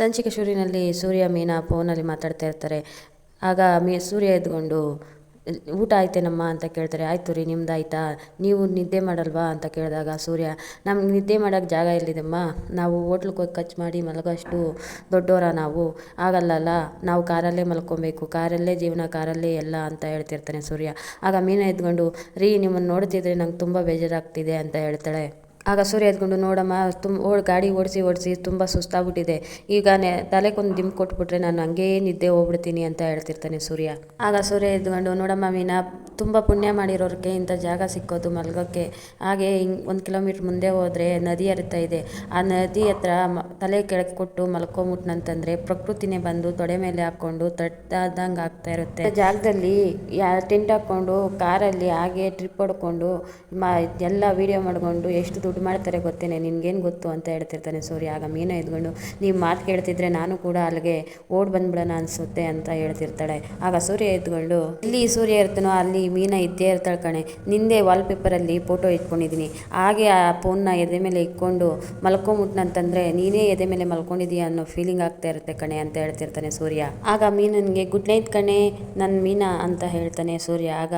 ಸಂಚಿಕೆ ಶೂರಿನಲ್ಲಿ ಸೂರ್ಯ, ಮೀನಾ ಫೋನಲ್ಲಿ ಮಾತಾಡ್ತಾ ಇರ್ತಾರೆ. ಆಗ ಮೀ, ಸೂರ್ಯ ಎದ್ಕೊಂಡು ಊಟ ಆಯ್ತೇನಮ್ಮ ಅಂತ ಕೇಳ್ತಾರೆ. ಆಯಿತು ರೀ ನಿಮ್ದು ಆಯಿತಾ ನೀವು ನಿದ್ದೆ ಮಾಡಲ್ವಾ ಅಂತ ಕೇಳಿದಾಗ ಸೂರ್ಯ, ನಮ್ಗೆ ನಿದ್ದೆ ಮಾಡೋಕ್ಕೆ ಜಾಗ ಎಲ್ಲಿದೆಮ್ಮ ನಾವು ಹೋಟ್ಲಿಗೆ ಹೋಗಿ ಖರ್ಚು ಮಾಡಿ ಮಲಗೋಷ್ಟು ದೊಡ್ಡವರ ನಾವು. ಆಗಲ್ಲಲ್ಲ ನಾವು ಕಾರಲ್ಲೇ ಮಲ್ಕೊಬೇಕು. ಕಾರಲ್ಲೇ ಜೀವನ, ಕಾರಲ್ಲೇ ಎಲ್ಲ ಅಂತ ಹೇಳ್ತಿರ್ತಾನೆ ಸೂರ್ಯ. ಆಗ ಮೀನ ಎದ್ಕೊಂಡು ರೀ ನಿಮ್ಮನ್ನು ನೋಡ್ತಿದ್ರೆ ನಂಗೆ ತುಂಬ ಬೇಜಾರಾಗ್ತಿದೆ ಅಂತ ಹೇಳ್ತಾಳೆ. ಆಗ ಸೂರ್ಯ ಎದ್ಕೊಂಡು, ನೋಡಮ್ಮ ತುಂಬ ಓ ಗಾಡಿ ಓಡಿಸಿ ಓಡಿಸಿ ತುಂಬ ಸುಸ್ತಾಗ್ಬಿಟ್ಟಿದೆ. ಈಗ ನೆ, ತಲೆಗೊಂದು ದಿಂಬು ಕೊಟ್ಬಿಟ್ರೆ ನಾನು ಹಂಗೇ ನಿದ್ದೆ ಹೋಗ್ಬಿಡ್ತೀನಿ ಅಂತ ಹೇಳ್ತಿರ್ತಾನೆ ಸೂರ್ಯ. ಆಗ ಸೂರ್ಯ ಎದ್ಕೊಂಡು ನೋಡಮ್ಮ ಮೀನಾ, ತುಂಬ ಪುಣ್ಯ ಮಾಡಿರೋರಿಗೆ ಇಂಥ ಜಾಗ ಸಿಕ್ಕೋದು ಮಲ್ಗೋಕ್ಕೆ. ಹಾಗೆ ಹಿಂಗೆ ಒಂದು ಕಿಲೋಮೀಟ್ರ್ ಮುಂದೆ ಹೋದರೆ ನದಿ ಹರಿತಾ ಇದೆ. ಆ ನದಿ ಹತ್ರ ತಲೆ ಕೆಳಗೆ ಕೊಟ್ಟು ಮಲ್ಕೊಂಬಿಟ್ನಂತಂದರೆ ಪ್ರಕೃತಿನೇ ಬಂದು ತೊಡೆ ಮೇಲೆ ಹಾಕ್ಕೊಂಡು ತಟ್ಟಾದಂಗೆ ಆಗ್ತಾ ಇರುತ್ತೆ. ಜಾಗದಲ್ಲಿ ಯಾ ಟೆಂಟ್ ಹಾಕ್ಕೊಂಡು, ಕಾರಲ್ಲಿ ಹಾಗೆ ಟ್ರಿಪ್ ಹೊಡ್ಕೊಂಡು, ಮ, ಎಲ್ಲ ವೀಡಿಯೋ ಮಾಡಿಕೊಂಡು ಎಷ್ಟು ದುಡ್ಡು ಮಾಡ್ತಾರೆ ಗೊತ್ತೇನೆ, ನಿನ್ಗೇನು ಗೊತ್ತು ಅಂತ ಹೇಳ್ತಿರ್ತಾನೆ ಸೂರ್ಯ. ಆಗ ಮೀನ ಎದ್ಕೊಂಡು ನೀವು ಮಾತು ಕೇಳ್ತಿದ್ರೆ ನಾನು ಕೂಡ ಅಲ್ಲಿಗೆ ಓಡ್ ಬಂದ್ಬಿಡೋಣ ಅನಿಸುತ್ತೆ ಅಂತ ಹೇಳ್ತಿರ್ತಾಳೆ. ಆಗ ಸೂರ್ಯ ಎದ್ಕೊಂಡು, ಇಲ್ಲಿ ಸೂರ್ಯ ಇರ್ತಾನೋ, ಅಲ್ಲಿ ಮೀನ ಇದ್ದೇ ಇರ್ತಾಳೆ ಕಣೆ. ನಿಂದೆ ವಾಲ್ಪೇಪರಲ್ಲಿ ಫೋಟೋ ಇಟ್ಕೊಂಡಿದ್ದೀನಿ ಹಾಗೆ ಆ ಫೋನ್ನ ಎದೆ ಮೇಲೆ ಇಟ್ಕೊಂಡು ಮಲ್ಕೊಂಬಿಟ್ನಂತಂದರೆ ನೀನೇ ಎದೆ ಮೇಲೆ ಮಲ್ಕೊಂಡಿದೀಯ ಅನ್ನೋ ಫೀಲಿಂಗ್ ಆಗ್ತಾ ಇರುತ್ತೆ ಕಣೆ ಅಂತ ಹೇಳ್ತಿರ್ತಾನೆ ಸೂರ್ಯ. ಆಗ ಮೀನನಿಗೆ ಗುಡ್ ನೈಟ್ ಕಣೆ ನನ್ನ ಮೀನಾ ಅಂತ ಹೇಳ್ತಾನೆ ಸೂರ್ಯ. ಆಗ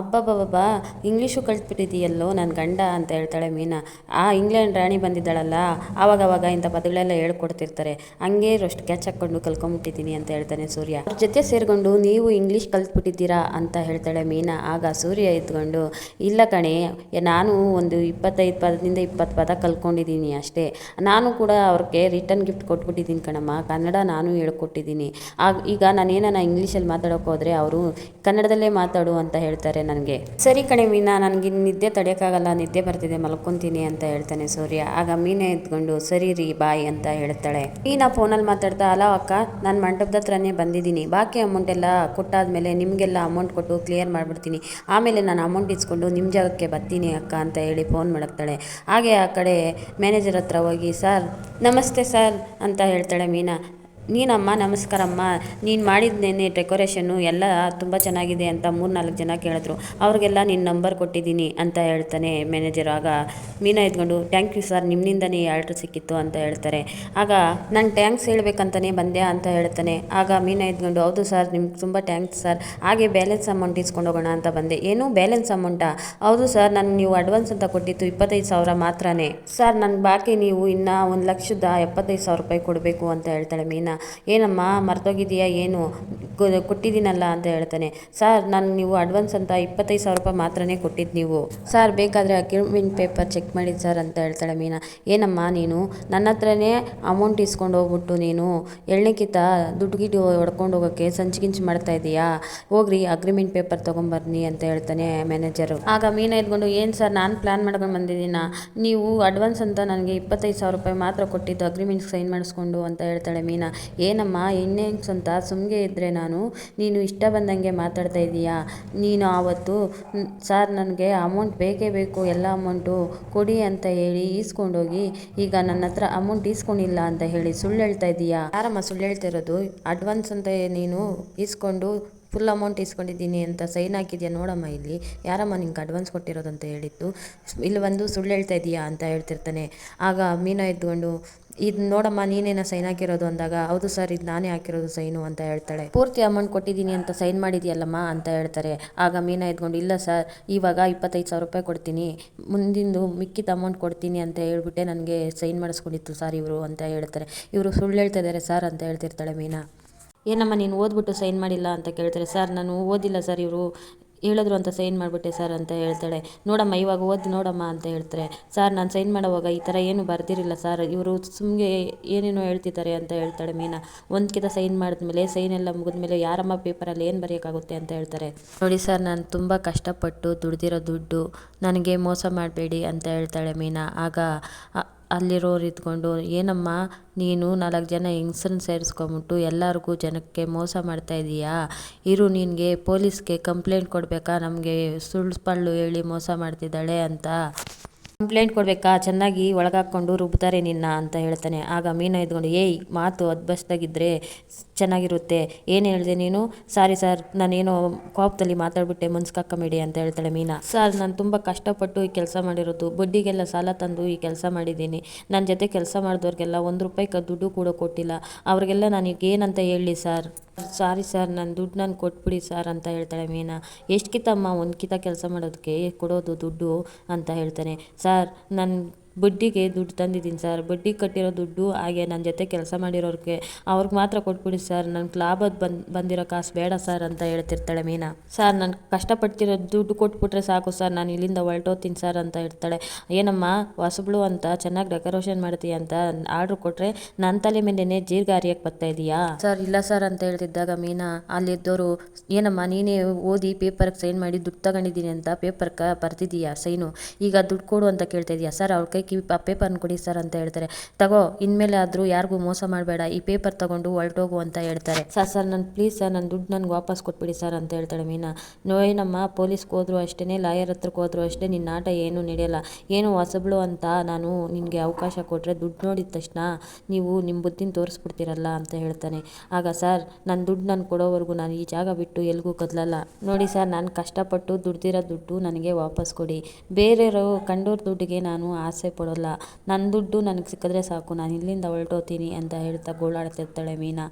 ಅಬ್ಬಬ್ಬಬ್ಬಾ ಇಂಗ್ಲೀಷು ಕಲ್ತ್ಬಿಟ್ಟಿದೆಯಲ್ಲೋ ನನ್ನ ಗಂಡ ಅಂತ ಹೇಳ್ತಾಳೆ ಮೀನಾ. ಆ ಇಂಗ್ಲೆಂಡ್ ರಾಣಿ ಬಂದಿದ್ದಾಳಲ್ಲ, ಆವಾಗವಾಗ ಇಂಥ ಪದಗಳೆಲ್ಲ ಹೇಳ್ಕೊಡ್ತಿರ್ತಾರೆ. ಹಂಗೆ ಅಷ್ಟು ಕ್ಯಾಚ್ ಹಾಕ್ಕೊಂಡು ಕಲ್ಕೊಂಬಿಟ್ಟಿದ್ದೀನಿ ಅಂತ ಹೇಳ್ತಾನೆ ಸೂರ್ಯ. ಅವ್ರ ಜೊತೆ ಸೇರಿಕೊಂಡು ನೀವು ಇಂಗ್ಲೀಷ್ ಕಲ್ತ್ಬಿಟ್ಟಿದ್ದೀರಾ ಅಂತ ಹೇಳ್ತಾಳೆ ಮೀನಾ. ಆಗ ಸೂರ್ಯ ಎತ್ಕೊಂಡು, ಇಲ್ಲ ಕಣೆ, ನಾನು ಒಂದು ಇಪ್ಪತ್ತೈದು ಪದದಿಂದ ಇಪ್ಪತ್ತು ಪದ ಕಲ್ತ್ಕೊಂಡಿದ್ದೀನಿ ಅಷ್ಟೇ. ನಾನು ಕೂಡ ಅವ್ರಿಗೆ ರಿಟರ್ನ್ ಗಿಫ್ಟ್ ಕೊಟ್ಬಿಟ್ಟಿದ್ದೀನಿ ಕಣಮ್ಮ. ಕನ್ನಡ ನಾನು ಹೇಳ್ಕೊಟ್ಟಿದ್ದೀನಿ. ಆಗ, ಈಗ ನಾನೇನ ಇಂಗ್ಲೀಷಲ್ಲಿ ಮಾತಾಡೋಕೆ ಹೋದರೆ ಅವರು ಕನ್ನಡದಲ್ಲೇ ಮಾತಾಡು ಅಂತ ಹೇಳ್ತಾರೆ ನನಗೆ. ಸರಿ ಕಣೆ ಮೀನಾ, ನನಗೆ ನಿದ್ದೆ ತಡೆಯೋಕ್ಕಾಗಲ್ಲ. ನಿದ್ದೆ ಬರ್ತಿದೆ, ಮಲ್ಕೊತೀನಿ. ಅಂತ ಹೇಳ್ತಾನೆ ಸೂರ್ಯ. ಆಗ ಮೀನೇ ಎತ್ಕೊಂಡು, ಸರಿ ರೀ, ಬಾಯ್ ಅಂತ ಹೇಳ್ತಾಳೆ. ಮೀನಾ ಫೋನಲ್ಲಿ ಮಾತಾಡ್ತಾ ಅಲ್ಲ ಅಕ್ಕ, ನಾನು ಮಂಟಪದ ಹತ್ರನೇ ಬಂದಿದ್ದೀನಿ. ಬಾಕಿ ಅಮೌಂಟ್ ಎಲ್ಲ ಕೊಟ್ಟಾದ್ಮೇಲೆ ನಿಮಗೆಲ್ಲ ಅಮೌಂಟ್ ಕೊಟ್ಟು ಕ್ಲಿಯರ್ ಮಾಡಿಬಿಡ್ತೀನಿ. ಆಮೇಲೆ ನಾನು ಅಮೌಂಟ್ ಇಸ್ಕೊಂಡು ನಿಮ್ಮ ಜಾಗಕ್ಕೆ ಬರ್ತೀನಿ ಅಕ್ಕ ಅಂತ ಹೇಳಿ ಫೋನ್ ಮಾಡ್ತಾಳೆ ಹಾಗೆ ಆ ಕಡೆ ಮ್ಯಾನೇಜರ್ ಹತ್ರ ಹೋಗಿ, ಸರ್, ನಮಸ್ತೆ ಸರ್ ಅಂತ ಹೇಳ್ತಾಳೆ ಮೀನಾ. ನೀನಮ್ಮ, ನಮಸ್ಕಾರಮ್ಮ. ನೀನು ಮಾಡಿದ್ದೇನೆ ಡೆಕೋರೇಷನ್ನು ಎಲ್ಲ ತುಂಬ ಚೆನ್ನಾಗಿದೆ ಅಂತ ಮೂರು ನಾಲ್ಕು ಜನ ಕೇಳಿದ್ರು. ಅವ್ರಿಗೆಲ್ಲ ನಿನ್ನ ನಂಬರ್ ಕೊಟ್ಟಿದ್ದೀನಿ ಅಂತ ಹೇಳ್ತಾನೆ ಮ್ಯಾನೇಜರ್ ಆಗ ಮೀನಾ ಎದ್ಕೊಂಡು ಥ್ಯಾಂಕ್ ಯು ಸರ್ ನಿಮ್ಮಿಂದನೇ ಆರ್ಡ್ರ್ ಸಿಕ್ಕಿತ್ತು ಅಂತ ಹೇಳ್ತಾರೆ. ಆಗ ನಾನು ಟ್ಯಾಂಕ್ಸ್ ಹೇಳ್ಬೇಕಂತಲೇ ಬಂದೆ ಅಂತ ಹೇಳ್ತಾನೆ. ಆಗ ಮೀನಾ ಎದ್ಕೊಂಡು ಹೌದು ಸರ್ ನಿಮ್ಗೆ ತುಂಬ ಟ್ಯಾಂಕ್ಸ್ ಸರ್ ಹಾಗೆ ಬ್ಯಾಲೆನ್ಸ್ ಅಮೌಂಟ್ ಇಸ್ಕೊಂಡು ಹೋಗೋಣ ಅಂತ ಬಂದೆ. ಏನು ಬ್ಯಾಲೆನ್ಸ್ ಅಮೌಂಟಾ ಹೌದು ಸರ್ ನಾನು ನೀವು ಅಡ್ವಾನ್ಸ್ ಅಂತ ಕೊಟ್ಟಿತ್ತು ಇಪ್ಪತ್ತೈದು ಸಾವಿರ ಮಾತ್ರನೇ. ಸರ್ ನನ್ನ ಬಾಕಿ ನೀವು ಇನ್ನೂ ಒಂದು ಲಕ್ಷದ ಎಪ್ಪತ್ತೈದು ಸಾವಿರ ರೂಪಾಯಿ ಕೊಡಬೇಕು ಅಂತ ಹೇಳ್ತಾಳೆ ಮೀನಾ. ಏನಮ್ಮ ಮರ್ತೋಗಿದೆಯಾ ಏನು? ಕೊಟ್ಟಿದ್ದೀನಲ್ಲ ಅಂತ ಹೇಳ್ತಾನೆ. ಸರ್, ನಾನು ನೀವು ಅಡ್ವಾನ್ಸ್ ಅಂತ ಇಪ್ಪತ್ತೈದು ಸಾವಿರ ರೂಪಾಯಿ ಮಾತ್ರನೇ ಕೊಟ್ಟಿದ್ದು ನೀವು. ಸರ್, ಬೇಕಾದರೆ ಅಗ್ರಿಮೆಂಟ್ ಪೇಪರ್ ಚೆಕ್ ಮಾಡಿ ಸರ್, ಅಂತ ಹೇಳ್ತಾಳೆ ಮೀನಾ. ಏನಮ್ಮ ನೀನು? ನನ್ನ ಹತ್ರನೇ ಅಮೌಂಟ್ ಇಸ್ಕೊಂಡು ಹೋಗ್ಬಿಟ್ಟು ನೀನು ಎಳ್ಳೆಕ್ಕಿಂತ ದುಡ್ಡು ಗಿಡ್ಡು ಹೊಡ್ಕೊಂಡು ಹೋಗೋಕ್ಕೆ ಸಂಚು ಮಾಡ್ತಾ ಇದೀಯಾ? ಹೋಗ್ರಿ, ಅಗ್ರಿಮೆಂಟ್ ಪೇಪರ್ ತೊಗೊಂಬರ್ನಿ, ಅಂತ ಹೇಳ್ತಾನೆ ಮ್ಯಾನೇಜರು. ಆಗ ಮೀನಾ ಇದ್ಕೊಂಡು, ಏನು ಸರ್, ನಾನು ಪ್ಲ್ಯಾನ್ ಮಾಡ್ಕೊಂಡು ಬಂದಿದ್ದೀನ? ನೀವು ಅಡ್ವಾನ್ಸ್ ಅಂತ ನನಗೆ ಇಪ್ಪತ್ತೈದು ಸಾವಿರ ರೂಪಾಯಿ ಮಾತ್ರ ಕೊಟ್ಟಿದ್ದು ಅಗ್ರಿಮೆಂಟ್ ಸೈನ್ ಮಾಡಿಸ್ಕೊಂಡು, ಅಂತ ಹೇಳ್ತಾಳೆ ಮೀನಾ. ಏನಮ್ಮ ಇನ್ನೇನ್ಸ್ ಅಂತ ಸುಮ್ಮನೆ ಇದ್ದರೆ ನಾನು, ನೀನು ಇಷ್ಟ ಬಂದಂಗೆ ಮಾತಾಡ್ತಾ ಇದ್ದೀಯಾ ನೀನು ಆವತ್ತು ಸರ್, ನನಗೆ ಅಮೌಂಟ್ ಬೇಕೇ ಬೇಕು, ಎಲ್ಲ ಅಮೌಂಟು ಕೊಡಿ ಅಂತ ಹೇಳಿ ಈಸ್ಕೊಂಡೋಗಿ, ಈಗ ನನ್ನ ಹತ್ರ ಅಮೌಂಟ್ ಈಸ್ಕೊಂಡಿಲ್ಲ ಅಂತ ಹೇಳಿ ಸುಳ್ಳು ಹೇಳ್ತಾ ಇದ್ದೀಯಾ ಯಾರಮ್ಮ ಸುಳ್ಳು ಹೇಳ್ತಿರೋದು ಅಡ್ವಾನ್ಸ್ ಅಂತ ನೀನು ಈಸ್ಕೊಂಡು ಫುಲ್ ಅಮೌಂಟ್ ಇಸ್ಕೊಂಡಿದ್ದೀನಿ ಅಂತ ಸೈನ್ ಹಾಕಿದ್ಯಾ ನೋಡಮ್ಮ ಇಲ್ಲಿ? ಯಾರಮ್ಮ ನಿಂಗೆ ಅಡ್ವಾನ್ಸ್ ಕೊಟ್ಟಿರೋದು ಅಂತ ಹೇಳಿದ್ದು? ಇಲ್ಲಿ ಬಂದು ಸುಳ್ಳು ಹೇಳ್ತಾ ಇದೀಯಾ ಅಂತ ಹೇಳ್ತಿರ್ತಾನೆ. ಆಗ ಮೀನಾ ಎದ್ಕೊಂಡು ಇದು ನೋಡಮ್ಮ, ನೀನೇನ ಸೈನ್ ಹಾಕಿರೋದು ಅಂದಾಗ, ಹೌದು ಸರ್, ಇದು ನಾನೇ ಹಾಕಿರೋದು ಸೈನು ಅಂತ ಹೇಳ್ತಾಳೆ. ಪೂರ್ತಿ ಅಮೌಂಟ್ ಕೊಟ್ಟಿದ್ದೀನಿ ಅಂತ ಸೈನ್ ಮಾಡಿದ್ಯಲ್ಲಮ್ಮ? ಅಂತ ಹೇಳ್ತಾರೆ. ಆಗ ಮೀನಾ ಎದ್ಕೊಂಡು, ಇಲ್ಲ ಸರ್, ಇವಾಗ ಇಪ್ಪತ್ತೈದು ಸಾವಿರ ರೂಪಾಯಿ ಕೊಡ್ತೀನಿ. ಮುಂದಿಂದು ಮಿಕ್ಕಿದ ಅಮೌಂಟ್ ಕೊಡ್ತೀನಿ ಅಂತ ಹೇಳ್ಬಿಟ್ಟೆ ನನಗೆ ಸೈನ್ ಮಾಡಿಸ್ಕೊಂಡಿತ್ತು ಸರ್ ಇವರು ಅಂತ ಹೇಳ್ತಾರೆ. ಇವರು ಸುಳ್ಳು ಹೇಳ್ತಾ ಇದ್ದಾರೆ ಸರ್ ಅಂತ ಹೇಳ್ತಿರ್ತಾಳೆ ಮೀನಾ. ಏನಮ್ಮ, ನೀನು ಓದ್ಬಿಟ್ಟು ಸೈನ್ ಮಾಡಿಲ್ಲ ಅಂತ ಕೇಳ್ತಾರೆ. ಸರ್, ನಾನು ಓದಿಲ್ಲ ಸರ್ ಇವರು. ಹೇಳಿದ್ರು ಅಂತ ಸೈನ್ ಮಾಡಿಬಿಟ್ಟೆ ಸರ್ ಅಂತ ಹೇಳ್ತಾಳೆ. ನೋಡಮ್ಮ, ಇವಾಗ ಓದಿ ನೋಡಮ್ಮ ಅಂತ ಹೇಳ್ತಾರೆ. ಸರ್, ನಾನು ಸೈನ್ ಮಾಡೋವಾಗ ಈ ಥರ ಏನು ಬರ್ದಿರಿಲ್ಲ ಸರ್. ಇವರು ಸುಮ್ಮನೆ ಏನೇನೋ ಹೇಳ್ತಿದ್ದಾರೆ ಅಂತ ಹೇಳ್ತಾಳೆ ಮೀನಾ. ಒಂದ್ಕಿತ ಸೈನ್ ಮಾಡಿದ್ಮೇಲೆ, ಸೈನ್ ಎಲ್ಲ ಮುಗಿದ್ಮೇಲೆ ಯಾರಮ್ಮ ಪೇಪರಲ್ಲಿ ಏನು ಬರೆಯೋಕ್ಕಾಗುತ್ತೆ ಅಂತ ಹೇಳ್ತಾರೆ. ನೋಡಿ ಸರ್, ನಾನು ತುಂಬ ಕಷ್ಟಪಟ್ಟು ದುಡ್ದಿರೋ ದುಡ್ಡು ನನಗೆ ಮೋಸ ಮಾಡಬೇಡಿ ಅಂತ ಹೇಳ್ತಾಳೆ ಮೀನಾ. ಆಗ ಅಲ್ಲಿರೋರು ಇದ್ಕೊಂಡು, ಏನಮ್ಮ, ನೀನು ನಾಲ್ಕು ಜನ ಹೆಂಗ್ಸ್ರನ್ನ ಸೇರಿಸ್ಕೊಂಬಿಟ್ಟು ಎಲ್ಲರಿಗೂ ಜನಕ್ಕೆ ಮೋಸ ಮಾಡ್ತಾ ಇದೀಯಾ? ಇರು, ನಿನಗೆ ಪೊಲೀಸ್ಗೆ ಕಂಪ್ಲೇಂಟ್ ಕೊಡಬೇಕಾ? ನಮಗೆ ಸುಳ್ಳು ಪಳ್ಳು ಹೇಳಿ ಮೋಸ ಮಾಡ್ತಿದ್ದಾಳೆ ಅಂತ. ಕಂಪ್ಲೇಂಟ್ ಕೊಡಬೇಕಾ? ಚೆನ್ನಾಗಿ ಒಳಗಾಕೊಂಡು ರುಬ್ತಾರೆ ನಿನ್ನ ಅಂತ ಹೇಳ್ತಾನೆ. ಆಗ ಮೀನಾ ಇದ್ಕೊಂಡು ಏಯ್, ಮಾತು ಅದ್ಭಸ್ತಾಗಿದ್ದರೆ ಚೆನ್ನಾಗಿರುತ್ತೆ. ಏನು ಹೇಳಿದೆ ನೀನು? ಸಾರಿ ಸರ್, ನಾನೇನೋ ಕೋಪದಲ್ಲಿ ಮಾತಾಡ್ಬಿಟ್ಟೆ ಮನ್ಸ್ಕಾಕಬೇಡಿ ಅಂತ ಹೇಳ್ತಾಳೆ ಮೀನಾ. ಸರ್, ನಾನು ತುಂಬ ಕಷ್ಟಪಟ್ಟು ಈ ಕೆಲಸ ಮಾಡಿರೋದು. ಬಡ್ಡಿಗೆಲ್ಲ ಸಾಲ ತಂದು ಈ ಕೆಲಸ ಮಾಡಿದ್ದೀನಿ. ನನ್ನ ಜೊತೆ ಕೆಲಸ ಮಾಡಿದವ್ರಿಗೆಲ್ಲ ಒಂದು ರೂಪಾಯಿ ದುಡ್ಡು ಕೂಡ ಕೊಟ್ಟಿಲ್ಲ. ಅವ್ರಿಗೆಲ್ಲ ನನಗೆ ಏನಂತ ಹೇಳಿ ಸರ್? ಸಾರಿ ಸರ್ ನನ್ನ ದುಡ್ಡು ನಾನು ಕೊಟ್ಬಿಡಿ ಸರ್ ಅಂತ ಹೇಳ್ತಾಳೆ ಮೀನಾ. ಎಷ್ಟು ಕಿತ್ತಮ್ಮ ಒಂದು ಕಿತ ಕೆಲಸ ಮಾಡೋದಕ್ಕೆ ಕೊಡೋದು ದುಡ್ಡು ಅಂತ ಹೇಳ್ತಾನೆ. ಸರ್ ನನ್ನ ಬಡ್ಡಿಗೆ ದುಡ್ಡು ತಂದಿದ್ದೀನಿ ಸರ್. ಬಡ್ಡಿ ಕಟ್ಟಿರೋ ದುಡ್ಡು ಹಾಗೆ ನನ್ನ ಜೊತೆ ಕೆಲಸ ಮಾಡಿರೋರಿಗೆ ಅವ್ರಿಗೆ ಮಾತ್ರ ಕೊಟ್ಬಿಡಿ ಸರ್. ನನಗೆ ಲಾಭದ ಬಂದು, ಬಂದಿರೋ ಕಾಸು ಬೇಡ ಸರ್ ಅಂತ ಹೇಳ್ತಿರ್ತಾಳೆ ಮೀನಾ. ಸರ್, ನಾನು ಕಷ್ಟಪಡ್ತಿರೋ ದುಡ್ಡು ಕೊಟ್ಬಿಟ್ರೆ ಸಾಕು ಸರ್. ನಾನು ಇಲ್ಲಿಂದ ಹೊರಟೋಗ್ತೀನಿ ಸರ್ ಅಂತ ಹೇಳ್ತಾಳೆ. ಏನಮ್ಮ, ಹೊಸಬ್ಳು ಅಂತ ಚೆನ್ನಾಗಿ ಡೆಕೋರೇಷನ್ ಮಾಡ್ತೀಯ ಅಂತ ಆರ್ಡ್ರ್ ಕೊಟ್ಟರೆ ನನ್ನ ತಲೆ ಮೇಲೆನೆ ಜೀರ್ಗ ಹರಿಯಕ್ಕೆ ಬರ್ತಾ ಇದೆಯಾ? ಸರ್, ಇಲ್ಲ ಸರ್ ಅಂತ ಹೇಳ್ತಿದ್ದಾಗ ಮೀನಾ ಅಲ್ಲಿದ್ದವರು ಏನಮ್ಮ, ನೀನೇ ಓದಿ ಪೇಪರ್ಗೆ ಸೈನ್ ಮಾಡಿ ದುಡ್ಡು ತಗೊಂಡಿದ್ದೀನಿ ಅಂತ ಪೇಪರ್ಗೆ ಬರ್ತಿದ್ದೀಯಾ ಸೈನು? ಈಗ ದುಡ್ಡು ಕೊಡು ಅಂತ ಕೇಳ್ತಾ ಇದೀಯಾ ಸರ್? ಅವ್ರ ಕೈ ಕಿವಿ ಆ ಪೇಪರ್ನ ಕೊಡಿ ಸರ್ ಅಂತ ಹೇಳ್ತಾರೆ. ತಗೋ, ಇನ್ಮೇಲೆ ಆದರೂ ಯಾರಿಗೂ ಮೋಸ ಮಾಡಬೇಡ, ಈ ಪೇಪರ್ ತಗೊಂಡು ಹೊರಟೋಗು ಅಂತ ಹೇಳ್ತಾರೆ. ಸರ್ ಸರ್, ನಾನು, ಪ್ಲೀಸ್ ಸರ್ ನನ್ನ ದುಡ್ಡು ನನಗೆ ವಾಪಸ್ ಕೊಟ್ಬಿಡಿ ಸರ್ ಅಂತ ಹೇಳ್ತಾಳೆ ಮೀನಾ. ನೋಯೇನಮ್ಮ ಪೊಲೀಸ್ಗೆ ಹೋದ್ರು ಅಷ್ಟೇ ಲಾಯರ್ ಹತ್ರಕ್ಕೆ ಹೋದ್ರು ಅಷ್ಟೇ ನಿನ್ನ ಆಟ ಏನೂ ನಡೆಯಲ್ಲ. ಏನು ಹೊಸಬ್ಳು ಅಂತ ನಾನು ನಿನಗೆ ಅವಕಾಶ ಕೊಟ್ಟರೆ ದುಡ್ಡು ನೋಡಿದ ತಕ್ಷಣ ನೀವು ನಿಮ್ಮ ಬುದ್ಧಿನ ತೋರಿಸ್ಬಿಡ್ತೀರಲ್ಲ ಅಂತ ಹೇಳ್ತಾನೆ. ಆಗ ಸರ್ ನನ್ನ ದುಡ್ಡು ನಾನು ಕೊಡೋವರೆಗೂ ನಾನು ಈ ಜಾಗ ಬಿಟ್ಟು ಎಲ್ಗೂ ಕದಲಲ್ಲ. ನೋಡಿ ಸರ್, ನಾನು ಕಷ್ಟಪಟ್ಟು ದುಡ್ದಿರೋ ದುಡ್ಡು ನನಗೆ ವಾಪಸ್ ಕೊಡಿ. ಬೇರೆಯವರು ಕಂಡೋರ ದುಡ್ಡಿಗೆ ನಾನು ಆಸೆ ಪಡೋಲ್ಲ ನನ್ನ ದುಡ್ಡು ನನಗೆ ಸಿಕ್ಕಿದ್ರೆ ಸಾಕು. ನಾನು ಇಲ್ಲಿಂದ ಹೊರಟೋತೀನಿ ಅಂತ ಹೇಳ್ತಾ ಗೋಳಾಡ್ತಿರ್ತಾಳೆ ಮೀನಾ.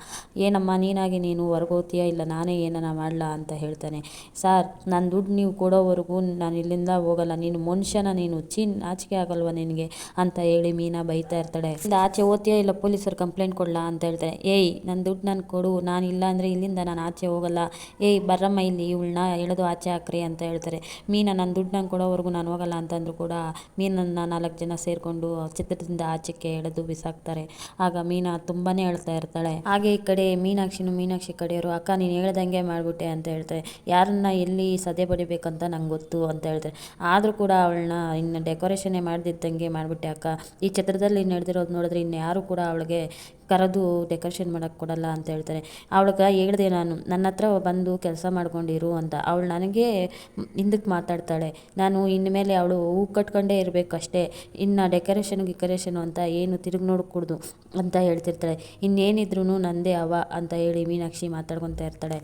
ಏನಮ್ಮ, ನೀನಾಗಿ ನೀನು ಹೊರಗೋತೀಯಾ? ಇಲ್ಲ, ನಾನೇ ಏನನ ಮಾಡಲಾ ಅಂತ ಹೇಳ್ತಾನೆ. ಸಾರ್ ನನ್ನ ದುಡ್ಡು ನೀವು ಕೊಡೋವರೆಗೂ ನಾನು ಇಲ್ಲಿಂದ ಹೋಗಲ್ಲ. ನೀನು ಮನುಷ್ಯನ, ನೀನು ಚೀನ್ ನಾಚಿಕೆ ಆಗಲ್ವಾ ನಿನಗೆ? ಅಂತ ಹೇಳಿ ಮೀನಾ ಬೈತಾ ಇರ್ತಾಳೆ. ಆಚೆ ಓದ್ತೀಯಾ ಇಲ್ಲ, ಪೊಲೀಸರು ಕಂಪ್ಲೇಂಟ್ ಕೊಡಲಾ ಅಂತ ಹೇಳ್ತಾರೆ ಏಯ್ ನನ್ನ ದುಡ್ಡು ನಾನು ಕೊಡು. ನಾನು ಇಲ್ಲ ಅಂದರೆ ಇಲ್ಲಿಂದ ನಾನು ಆಚೆ ಹೋಗಲ್ಲ. ಏಯ್ ಬರಮ್ಮ ಇಲ್ಲಿ, ಇವಳನ್ನ ಎಳೆದು ಆಚೆ ಹಾಕ್ರಿ ಅಂತ ಹೇಳ್ತಾರೆ. ಮೀನಾ ನನ್ನ ದುಡ್ಡು ನಾನು ಕೊಡೋವರೆಗೂ ನಾನು ಹೋಗಲ್ಲ ಅಂತಂದ್ರು ಕೂಡ ಮೀನನ್ನು ನಾಲ್ಕು ಜನ ಸೇರಿಕೊಂಡು ಚಿತ್ರದಿಂದ ಆಚೆಗೆ ಎಳೆದು ಬಿಸಾಕ್ತಾರೆ. ಆಗ ಮೀನಾ ತುಂಬಾ ಹೇಳ್ತಾ ಇರ್ತಾಳೆ. ಹಾಗೆ ಈ ಕಡೆ ಮೀನಾಕ್ಷಿನೂ ಮೀನಾಕ್ಷಿ ಕಡೆಯವರು, ಅಕ್ಕ, ನೀನು ಹೇಳ್ದಂಗೆ ಮಾಡಿಬಿಟ್ಟೆ ಅಂತ ಹೇಳ್ತಾರೆ. ಯಾರನ್ನ ಎಲ್ಲಿ ಸದೆ ಬಡಿಬೇಕಂತ ನಂಗೆ ಗೊತ್ತು ಅಂತ ಹೇಳ್ತಾರೆ. ಆದರೂ ಕೂಡ ಅವಳನ್ನ ಇನ್ನು ಡೆಕೋರೇಷನ್ನೇ ಮಾಡ್ದಿದ್ದಂಗೆ ಮಾಡಿಬಿಟ್ಟೆ ಅಕ್ಕ. ಈ ಚಿತ್ರದಲ್ಲಿ ನಡೆದಿರೋದು ನೋಡಿದ್ರೆ ಇನ್ನು ಇನ್ಯಾರು ಕೂಡ ಅವಳಿಗೆ ಕರೆದು ಡೆಕೋರೇಷನ್ ಮಾಡೋಕ್ಕೆ ಕೊಡಲ್ಲ ಅಂತ ಹೇಳ್ತಾರೆ. ಅವಳಿಗೆ ಹೇಳಿದೆ ನಾನು, ನನ್ನ ಹತ್ರ ಬಂದು ಕೆಲಸ ಮಾಡ್ಕೊಂಡಿರು ಅಂತ. ಅವಳು ನನಗೆ ಹಿಂದಕ್ಕೆ ಮಾತಾಡ್ತಾಳೆ. ನಾನು ಇನ್ಮೇಲೆ ಅವಳು ಹೂ ಕಟ್ಕೊಂಡೇ ಇರಬೇಕು ಅಷ್ಟೇ. ಇನ್ನು ಡೆಕೋರೇಷನ್ ಗಿಕೋರೇಷನು ಅಂತ ಏನು ತಿರುಗಿ ನೋಡಕೂಡ್ದು ಅಂತ ಹೇಳ್ತಿರ್ತಾಳೆ. ಇನ್ನೇನಿದ್ರು ನಂದೇ ಅವ ಅಂತ ಹೇಳಿ ಮೀನಾಕ್ಷಿ ಮಾತಾಡ್ಕೊತಾ ಇರ್ತಾಳೆ.